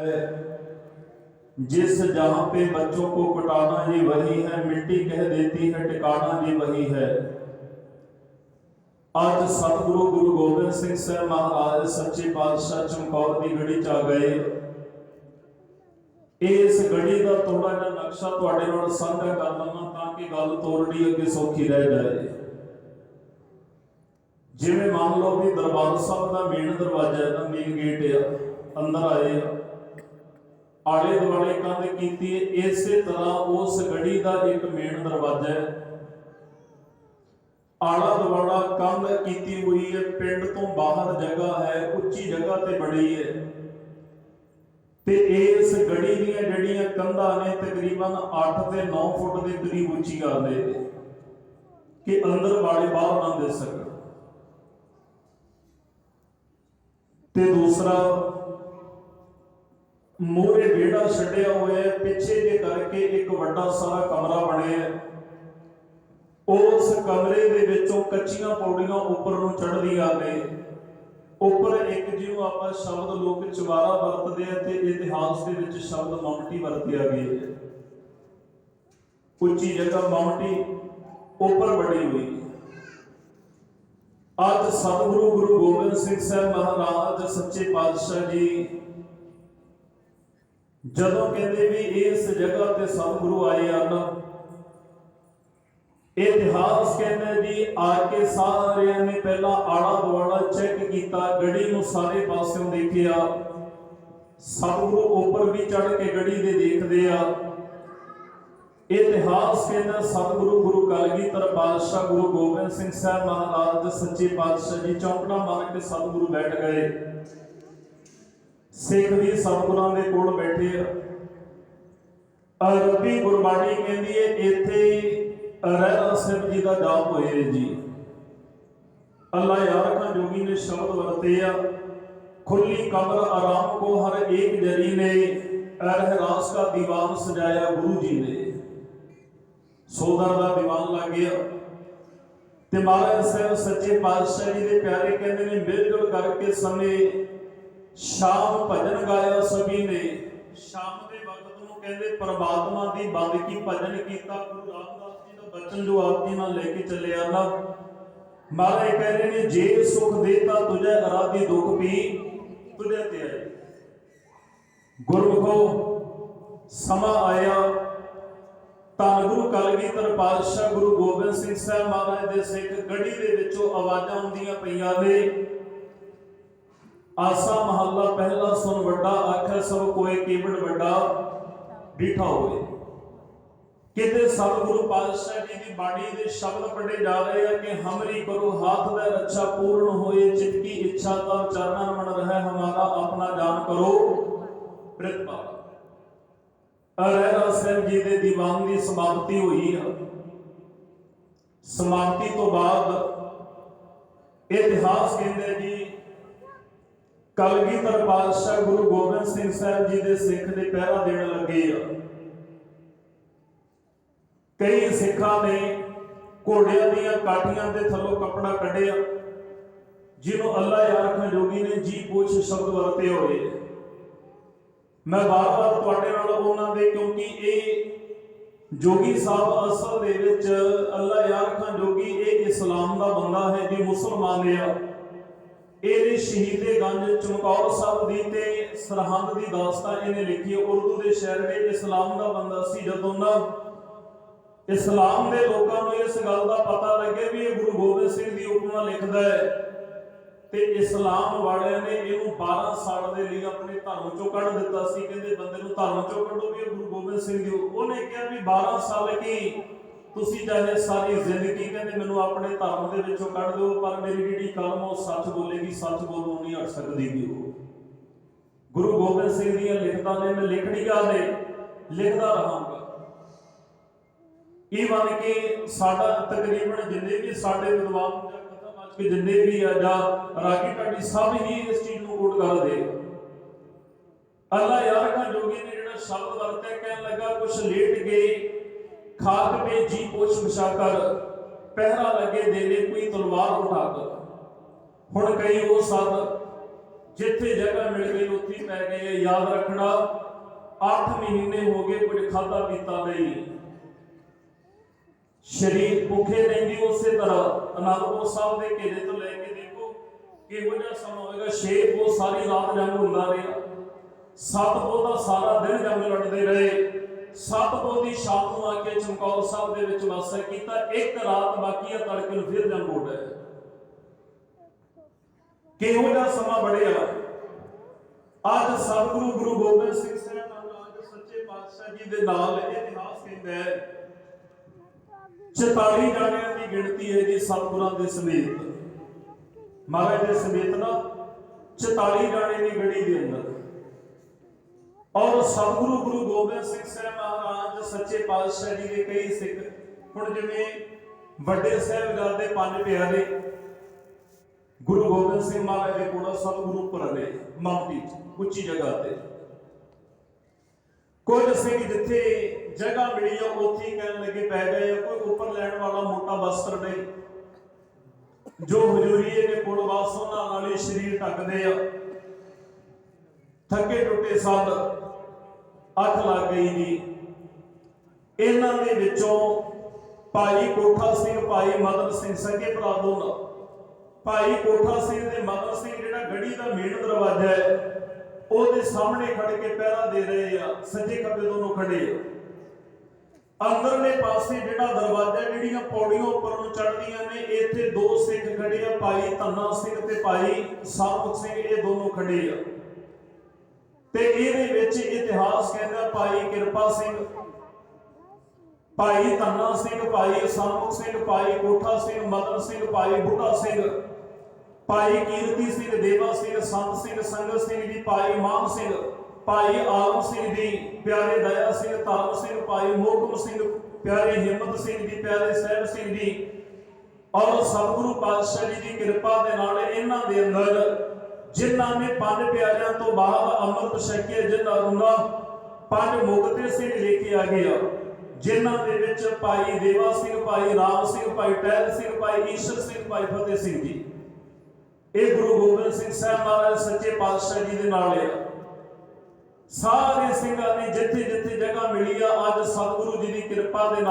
है जिस जहां पे बच्चों को कटाना ये वही है मिट्टी कह देती है टिकाना ये वही है ਅੱਜ ਸਤਿਗੁਰੂ ਗੁਰੂ ਗੋਬਿੰਦ ਸਿੰਘ ਸਾਹਿਬ ਮਹਾਰਾਜ ਸੱਚੇ ਪਾਤਸ਼ਾਹ ਚਮਕੌਰ ਦੀ ਗੜੀ ਚ ਆ ਗਏ ਇਸ ਗੜੀ ਦਾ ਥੋੜਾ ਜਿਹਾ ਨਕਸ਼ਾ ਤੁਹਾਡੇ ਨਾਲ ਸਾਂਝਾ ਕਰ ਲਵਾਂ ਤਾਂ ਕਿ ਗੱਲ ਤੋਰਨੀ ਅੱਗੇ ਸੌਖੀ ਰਹਿ ਜਾਏ ਜਿਵੇਂ ਮੰਨ ਲਓ ਵੀ ਦਰਬਾਰ ਸਾਹਿਬ ਦਾ ਮੇਨ ਦਰਵਾਜ਼ਾ ਹੈ ਨਾ ਮੇਨ ਗੇਟ ਆ ਅੰਦਰ ਆਏ ਆ ਆਲੇ ਦੁਆਲੇ ਕੰਧ ਕੀਤੀ ਹੈ ਇਸੇ ਤਰ੍ਹਾਂ ਉਸ ਗੜੀ ਦਾ ਇੱਕ ਮੇਨ ਦਰਵਾਜ਼ਾ ਹੈ। ਆਲਾ ਦੁਆਲਾ ਕੰਧ ਕੀਤੀ ਹੋਈ ਹੈ ਪਿੰਡ ਤੋਂ ਬਾਹਰ ਜਗ੍ਹਾ ਹੈ, ਉੱਚੀ ਜਗ੍ਹਾ ਤੇ ਬੜੀ ਹੈ ਤੇ ਇਸ ਗੜੀ ਦੀਆਂ ਜਿਹੜੀਆਂ ਕੰਧਾਂ ਨੇ, ਤਕਰੀਬਨ 8 ਤੇ 9 ਫੁੱਟ ਦੇ ਕਰੀਬ ਉੱਚੀਆਂ ਨੇ ਕਿ ਅੰਦਰ ਵਾਲੇ ਬਾਹਰ ਨਾ ਦੇ ਸਕਣ। ਤੇ ਦੂਸਰਾ ਮੂਹਰੇ ਵਿਹੜਾ ਛੱਡਿਆ ਹੋਇਆ ਹੈ, ਪਿੱਛੇ ਜੇ ਕਰਕੇ ਇੱਕ ਵੱਡਾ ਸਾਰਾ ਕਮਰਾ ਬਣਿਆ ਹੈ। ਉਸ ਕਮਰੇ ਦੇ ਵਿੱਚੋਂ ਕੱਚੀਆਂ ਪੌੜੀਆਂ ਉੱਪਰ ਨੂੰ ਚੜ੍ਹਦੀਆਂ ਨੇ। ਉੱਪਰ ਇੱਕ ਜਿਹਨੂੰ ਆਪਾਂ ਸ਼ਬਦ ਲੋਕ ਚਵਾਰਾ ਵਰਤਦੇ ਆ ਤੇ ਇਤਿਹਾਸ ਦੇ ਵਿੱਚ ਸ਼ਬਦ ਮਾਉਂਟੀ ਵਰਤਿਆ ਗਿਆ ਹੈ। ਉੱਚੀ ਜਗ੍ਹਾ ਮਾਉਂਟੀ ਉੱਪਰ ਬਣੀ ਹੋਈ। ਅੱਜ ਸਤਿਗੁਰੂ ਗੁਰੂ ਗੋਬਿੰਦ ਸਿੰਘ ਸਾਹਿਬ ਮਹਾਰਾਜ, ਸੱਚੇ ਪਾਤਸ਼ਾਹ ਜੀ ਜਦੋਂ ਕਹਿੰਦੇ ਵੀ ਇਸ ਜਗ੍ਹਾ ਤੇ ਸਤਿਗੁਰੂ ਆਏ ਹਨ, ਇਤਿਹਾਸ ਕਹਿੰਦਾ ਜੀ, ਆ ਕੇ ਸਾਰਿਆਂ ਨੇ ਪਹਿਲਾਂ ਆਲਾ ਦੁਆਲਾ ਚੈੱਕ ਕੀਤਾ, ਗੜੀ ਨੂੰ ਸਾਰੇ ਪਾਸਿਓਂ ਦੇਖਿਆ। ਸਤਿਗੁਰੂ ਉੱਪਰ ਵੀ ਚੜ ਕੇ ਗੜੀ ਦੇ ਦੇਖਦੇ ਆ। ਇਤਿਹਾਸ ਕਹਿੰਦਾ ਸਤਿਗੁਰੂ ਗੁਰੂ ਕਲਗੀਧਰ ਪਾਤਸ਼ਾਹ ਗੁਰੂ ਗੋਬਿੰਦ ਸਿੰਘ ਸਾਹਿਬ ਮਹਾਰਾਜ, ਸੱਚੇ ਪਾਤਸ਼ਾਹ ਜੀ, ਚੌਂਕੜਾ ਮਾਰ ਕੇ ਸਤਿਗੁਰੂ ਬੈਠ ਗਏ। ਸਿੱਖ ਦੀ ਸਤਿਗੁਰਾਂ ਦੇ ਕੋਲ ਬੈਠੇ ਆ। ਅਰਬੀ ਗੁਰਬਾਣੀ ਕਹਿੰਦੀ ਹੈ ਇੱਥੇ ਰਹਿਰਾ ਸਾਹਿਬ ਜੀ ਦਾ ਜਾਪ ਹੋਏ ਜੀ। ਅੱਲਾ ਯਾਰ ਜੋਗੀ ਨੇ ਸ਼ਬਦ ਵਰਤੇ ਆ। ਖੁੱਲੀ ਕਬਰ ਆਰਾਮ ਕੋ ਹਰ ਏਕ ਜਰੀ ਨੇ ਰਹਿਰਾਸ ਦਾ ਦੀਵਾਨ ਸਜਾਇਆ ਗੁਰੂ ਜੀ ਨੇ। ਸੋਦਰ ਦਾ ਦੀਵਾਨ ਲੱਗ ਗਿਆ। ਤੇ ਮਹਾਰਾਜ ਸਾਹਿਬ ਸੱਚੇ ਪਾਤਸ਼ਾਹ ਜੀ ਦੇ ਪਿਆਰੇ ਕਹਿੰਦੇ ਨੇ, ਮਿਲ ਜੁਲ ਕਰਕੇ ਸਮੇਂ ਸ਼ਾਮ ਭਜਨ ਗਾਇਆ ਸਭੀ ਨੇ। ਸ਼ਾਮ ਦੇ ਵਕਤ ਨੂੰ ਕਹਿੰਦੇ ਪ੍ਰਮਾਤਮਾ ਦੀ ਬੰਦਗੀ ਭਜਨ ਕੀਤਾ, ਗੁਰੂ ਰਾਮਦਾਸ ਜੀ ਦਾ ਬਚਨ ਜੋ ਆਪ ਜੀ ਨਾਲ ਲੈ ਕੇ ਚੱਲਿਆ ਨਾ। ਮਹਾਰਾਜ ਕਹਿ ਰਹੇ ਨੇ, ਜੇ ਸੁਖ ਦੇਤਾ ਤੁਝੇ ਅਰਾਧੀ ਦੁਖ ਵੀ ਤੁਝੇ ਤੇ ਆਏ। ਗੁਰਮੁਖੋ, ਸਮਾਂ ਆਇਆ। ਤਾਂ ਗੁਰੂ ਕਲਗੀਧਰ ਪਾਤਸ਼ਾਹ ਗੁਰੂ ਗੋਬਿੰਦ ਸਿੰਘ ਸਾਹਿਬ ਮਹਾਰਾਜ ਦੇ ਸਿੱਖ ਗੜੀ ਦੇ ਵਿੱਚੋਂ ਆਵਾਜ਼ਾਂ ਆਉਂਦੀਆਂ ਪਈਆਂ ਨੇ। ਆਸਾ ਮਹੱਲਾ ਪਹਿਲਾ ਸੁਨ ਵੱਡਾ ਆਖੇ ਸਭ ਕੋਏ ਕੀਵੜ ਵੱਡਾ ਡਿਠਾ ਹੋਏ ਕਿਤੇ ਸਤਿਗੁਰੂ ਪਾਤਸ਼ਾਹ ਜੀ ਦੀ ਬਾਣੀ ਦੇ ਸ਼ਬਦ ਪੜ੍ਹੇ ਜਾ ਰਹੇ ਆ ਕਿ ਹਮਰੀ ਕਰੋ, ਹਾਥ ਦਾ ਰੱਛਾ ਪੂਰਨ ਹੋਏ ਚਿਤ ਕੀ ਇੱਛਾ ਤਾਂ ਚਰਨਾਂ ਮਨ ਰਹਿ, ਹਮਾਰਾ ਆਪਣਾ ਜਾਨ ਕਰੋ। ਪ੍ਰਿਤਪਾਲ ਰਹਿਰਾ ਸਾਹਿਬ ਜੀ ਦੇ ਦੀਵਾਨ ਦੀ ਸਮਾਪਤੀ ਹੋਈ ਆ। ਸਮਾਪਤੀ ਤੋਂ ਬਾਅਦ ਇਤਿਹਾਸ ਕਹਿੰਦੇ ਜੀ ਕਲਗੀਧਰ ਪਾਤਸ਼ਾਹ ਗੁਰੂ ਗੋਬਿੰਦ ਸਿੰਘ ਸਾਹਿਬ ਜੀ ਦੇ ਸਿੱਖ ਦੇ ਪਹਿਰਾ ਦੇਣ ਲੱਗੇ ਆ। ਕਈ ਸਿੱਖਾਂ ਨੇ ਘੋੜਿਆਂ ਦੀਆਂ ਕਾਠੀਆਂ ਦੇ ਥੱਲੋਂ ਕੱਪੜਾ ਕੱਢਿਆ, ਜਿਹਨੂੰ ਅੱਲਾ ਯਾਰ ਖਾਂ ਜੋਗੀ ਨੇ ਜੀ ਪੁੱਛ ਸ਼ਬਦ ਵਰਤੇ ਹੋਏ। ਮੈਂ ਬਾਰ-ਬਾਰ ਤੁਹਾਡੇ ਨਾਲ ਉਹਨਾਂ ਦੇ, ਕਿਉਂਕਿ ਇਹ ਜੋਗੀ ਸਾਹਿਬ ਅਸਲ ਦੇ ਵਿੱਚ ਅੱਲਾ ਯਾਰ ਖਾਂ ਜੋਗੀ ਇਹ ਇਸਲਾਮ ਦਾ ਬੰਦਾ ਹੈ, ਜੀ ਮੁਸਲਮਾਨ ਆ। ਇਹਦੇ ਸ਼ਹੀਦੇ ਗੰਜ ਚਮਕੌਰ ਸਾਹਿਬ ਦੀ ਤੇ ਸਰਹੰਦ ਦੀ ਦਾਸਤਾਨ ਇਹਨੇ ਲਿਖੀ ਉਰਦੂ ਦੇ ਸ਼ਾਇਰ ਨੇ ਇਸਲਾਮ ਦਾ ਬੰਦਾ ਸੀ ਜਦੋਂ ਨਾ ਇਸਲਾਮ ਦੇ ਲੋਕਾਂ ਨੂੰ ਇਸ ਗੱਲ ਦਾ ਪਤਾ ਲੱਗੇ ਵੀ ਇਹ ਗੁਰੂ ਗੋਬਿੰਦ ਸਿੰਘ ਦੀ ਉਪਮਾ ਲਿਖਦਾ ਹੈ ਤੇ ਇਸਲਾਮ ਵਾਲਿਆਂ ਨੇ ਇਹਨੂੰ 12 ਸਾਲ ਦੇ ਲਈ ਆਪਣੇ ਧਰਮ ਚੋਂ ਕੱਢ ਦਿੱਤਾ ਸੀ, ਕਹਿੰਦੇ ਬੰਦੇ ਨੂੰ ਧਰਮ ਚੋਂ ਕੱਢੋ ਵੀ ਇਹ ਗੁਰੂ ਗੋਬਿੰਦ ਸਿੰਘ ਦੀ ਉਹਨੇ ਕਿਹਾ ਵੀ 12 ਸਾਲ ਕੀ ਤੁਸੀਂ ਚਾਹੇ ਸਾਰੀ ਜ਼ਿੰਦਗੀ ਕਹਿੰਦੇ ਮੈਨੂੰ ਆਪਣੇ ਧਰਮ ਦੇ ਵਿੱਚੋਂ ਕੱਢ ਦਿਓ, ਪਰ ਮੇਰੀ ਜਿਹੜੀ ਕਲਮ ਉਹ ਸੱਚ ਬੋਲੇਗੀ, ਸੱਚ ਬੋਲਣੋਂ ਨਹੀਂ ਹਟ ਸਕਦੀ ਵੀ ਉਹ। ਗੁਰੂ ਗੋਬਿੰਦ ਸਿੰਘ ਦੀਆਂ ਲਿਖਤਾਂ ਨੇ, ਮੈਂ ਲਿਖਣੀਆਂ ਨੇ ਲਿਖਦਾ ਰਹਾਂਗਾ। ਇਹ ਬਣ ਕੇ ਸਾਡਾ ਤਕਰੀਬਨ ਜਿੰਨੇ ਵੀ ਸਾਡੇ ਵਿਦਵਾਨ ਜਾਂ ਕਥਾ ਵਾਚ ਕੇ ਜਿੰਨੇ ਵੀ ਆ ਜਾਂ ਰਾਗੀ ਢਾਡੀ ਸਭ ਹੀ ਇਸ ਚੀਜ਼ ਨੂੰ ਕੋਟ ਕਰਦੇ ਆ ਅੱਲਾ ਯਾਰ ਕਾ ਜੋਗੀ ਨੇ ਜਿਹੜਾ ਸ਼ਬਦ ਵਰਤਿਆ, ਕਹਿਣ ਲੱਗਾ, ਕੁਛ ਲੇਟ ਗਏ ਖਾਕ ਮੇ ਜੀ ਪੋਛ ਵਿਛਾ ਕਰ ਪਹਿਰਾ ਲਗੇ ਦੇਲੇ ਕੋਈ ਤਲਵਾਰ ਹੁਣ ਕਈ ਉਹ ਸਨ ਜਿੱਥੇ ਜਗ੍ਹਾ ਮਿਲ ਗਈ ਉੱਥੇ ਪੈ ਗਏ ਯਾਦ ਰੱਖਣਾ 8 ਮਹੀਨੇ ਹੋ ਗਏ ਕੁਝ ਖਾਦਾ ਪੀਤਾ ਨਹੀਂ। ਸ਼ਰੀਰ ਭੁੱਖੇ ਰਹਿੰਦੀ ਉਸੇ ਤਰ੍ਹਾਂ। ਅਨੰਦਪੁਰ ਸਾਹਿਬ ਦੇ ਘੇਰੇ ਤੋਂ ਲੈ ਕੇ ਦੇਖੋ, ਕਿਹੋ ਜਿਹਾ ਸਮਾਂ ਹੋਵੇਗਾ ਛੇ ਉਹ ਸਾਰੀ ਰਾਤ ਜੰਗ ਹੁੰਦਾ ਰਿਹਾ। ਸੱਤ ਪੋਹ ਤਾਂ ਸਾਰਾ ਦਿਨ ਜੰਗ ਲੜਦੇ ਰਹੇ। ਸੱਤ ਪੋਹ ਦੀ ਸ਼ਾਮ ਨੂੰ ਆ ਕੇ ਚਮਕੌਰ ਸਾਹਿਬ ਦੇ ਵਿੱਚ ਵਾਸਾ ਕੀਤਾ, ਇੱਕ ਰਾਤ ਬਾਕੀ ਆ, ਤੜਕੇ ਨੂੰ ਫਿਰ ਜੰਗ ਉੱਡਿਆ ਕਿਹੋ ਜਿਹਾ ਸਮਾਂ ਬੜਿਆ। ਅੱਜ ਸਤਿਗੁਰੂ ਗੁਰੂ ਗੋਬਿੰਦ ਸਿੰਘ ਸਾਹਿਬ ਮਹਾਰਾਜ ਸੱਚੇ ਪਾਤਸ਼ਾਹ ਜੀ ਦੇ ਨਾਲ ਇਤਿਹਾਸ ਕਹਿੰਦਾ ਹੈ। 44 ਜਾਣਿਆਂ ਦੀ ਗਿਣਤੀ ਹੈ ਜੀ ਸਤਿਗੁਰਾਂ ਦੇ ਸਮੇਤ। ਮਹਾਰਾਜ ਦੇ ਸਮੇਤ ਨਾ 44 ਜਾਣੇ ਦੀ ਗੜੀ ਦੇ ਅੰਦਰ। ਔਰ ਸਤਿਗੁਰੂ ਗੁਰੂ ਗੋਬਿੰਦ ਸਿੰਘ ਸਾਹਿਬ ਮਹਾਰਾਜ ਸੱਚੇ ਪਾਤਸ਼ਾਹ ਜੀ ਦੇ ਕਈ ਸਿੱਖ ਹੁਣ ਜਿਵੇਂ ਵੱਡੇ ਸਾਹਿਬਜ਼ਾਦੇ ਪੰਜ ਪਿਆਰੇ ਗੁਰੂ ਗੋਬਿੰਦ ਸਿੰਘ ਮਹਾਰਾਜ ਦੇ ਕੋਲ ਸਤਿਗੁਰੂ ਉੱਪਰ ਨੇ ਉੱਚੀ ਜਗ੍ਹਾ ਤੇ। ਕੁਝ ਸਿੰਘ ਜਿੱਥੇ ਜਗ੍ਹਾ ਮਿਲੀ ਆ ਉੱਥੇ ਹੀ ਕਹਿਣ ਲੱਗੇ ਪੈ ਗਏ ਆ, ਕੋਈ ਉੱਪਰ ਲੈਣ ਵਾਲਾ ਮੋਟਾ ਵਸਤਰ ਨਹੀਂ। ਜੋ ਹਜ਼ੂਰੀਏ ਦੇ ਕੋਲ ਵਾਸ ਉਹਨਾਂ ਨਾਲ ਸਰੀਰ ਢੱਕਦੇ ਆ। ਥੱਕੇ ਟੁੱਟੇ ਸੱਤ ਅੱਖ ਲੱਗ ਗਈ ਜੀ। ਇਹਨਾਂ ਦੇ ਵਿੱਚੋਂ ਭਾਈ ਕੋਠਾ ਸਿੰਘ, ਭਾਈ ਮਦਨ ਸਿੰਘ ਸਕੇ ਭਰਾ ਦੋਨਾਂ। ਭਾਈ ਕੋਠਾ ਸਿੰਘ ਤੇ ਮਦਨ ਸਿੰਘ ਜਿਹੜਾ ਗੜੀ ਦਾ ਮੇਨ ਦਰਵਾਜ਼ਾ ਹੈ, ਉਹਦੇ ਸਾਹਮਣੇ ਖੜ ਕੇ ਪਹਿਰਾ ਦੇ ਰਹੇ ਆ। ਸੱਜੇ ਖੱਬੇ ਦੋਨੋਂ ਖੜੇ ਆ। ਅੰਦਰਲੇ ਪਾਸੇ ਜਿਹੜਾ ਦਰਵਾਜ਼ਾ ਜਿਹੜੀਆਂ ਪੌੜੀਆਂ ਉੱਪਰ ਨੂੰ ਚੜ੍ਹਦੀਆਂ ਨੇ, ਇੱਥੇ ਦੋ ਸਿੰਘ ਖੜੇ ਆ, ਭਾਈ ਧੰਨਾ ਸਿੰਘ ਤੇ ਭਾਈ ਸਾਬਤ ਸਿੰਘ, ਇਹ ਦੋਨੋਂ ਖੜੇ ਆ। ਤੇ ਇਹਦੇ ਵਿੱਚ ਇਤਿਹਾਸ ਕਹਿੰਦਾ ਭਾਈ ਕਿਰਪਾ ਸਿੰਘ, ਭਾਈ ਧੰਨਾ ਸਿੰਘ, ਭਾਈ ਸਾਮੁਖ ਸਿੰਘ, ਭਾਈ ਕੋਠਾ ਸਿੰਘ, ਮਦਨ ਸਿੰਘ, ਭਾਈ ਬੁੱਢਾ ਸਿੰਘ, ਭਾਈ ਕੀਰਤੀ ਸਿੰਘ, ਦੇਵਾ ਸਿੰਘ, ਸੰਤ ਸਿੰਘ, ਸੰਗਤ ਸਿੰਘ ਜੀ, ਭਾਈ ਮਾਨ ਸਿੰਘ, ਭਾਈ ਆਲਮ ਸਿੰਘ ਜੀ, ਪਿਆਰੇ ਦਇਆ ਸਿੰਘ ਧਰਮ ਸਿੰਘ, ਭਾਈ ਮੋਹਕਮ ਸਿੰਘ, ਪਿਆਰੇ ਹਿੰਮਤ ਸਿੰਘ ਜੀ, ਪਿਆਰੇ ਸਹਿਬ ਸਿੰਘ ਜੀ, ਔਰ ਸਤਿਗੁਰੂ ਪਾਤਸ਼ਾਹ ਜੀ ਦੀ ਕਿਰਪਾ ਦੇ ਨਾਲ ਇਹਨਾਂ ਦੇ ਅੰਦਰ ਜਿਨ੍ਹਾਂ ਨੇ ਪੰਜ ਪਿਆਰਿਆਂ ਤੋਂ ਬਾਅਦ ਅੰਮ੍ਰਿਤ ਛਕਿਆ, ਜਿਨ੍ਹਾਂ ਨੂੰ ਪੰਜ ਮੁਕਤੇ ਸਿੰਘ ਲੈ ਕੇ ਆ ਗਿਆ। ਜਿਨ੍ਹਾਂ ਦੇ ਵਿੱਚ ਭਾਈ ਦੇਵਾ ਸਿੰਘ, ਭਾਈ ਰਾਮ ਸਿੰਘ, ਭਾਈ ਟਹਿਲ ਸਿੰਘ, ਭਾਈ ਈਸ਼ਰ ਸਿੰਘ, ਭਾਈ ਫਤਿਹ ਸਿੰਘ ਜੀ। ਇਹ ਗੁਰੂ ਗੋਬਿੰਦ ਸਿੰਘ ਸਾਹਿਬ ਮਹਾਰਾਜ ਸੱਚੇ ਪਾਤਸ਼ਾਹ ਜੀ ਦੇ ਨਾਲ ਆ। ਸਾਰੇ ਸਿੰਘਾਂ ਨੇ ਜਿੱਥੇ ਜਿੱਥੇ ਜਗ੍ਹਾ ਮਿਲੀ ਆ, ਅੱਜ ਸਤਿਗੁਰੂ ਜੀ ਦੀ ਕਿਰਪਾ ਦੇ ਨਾਲ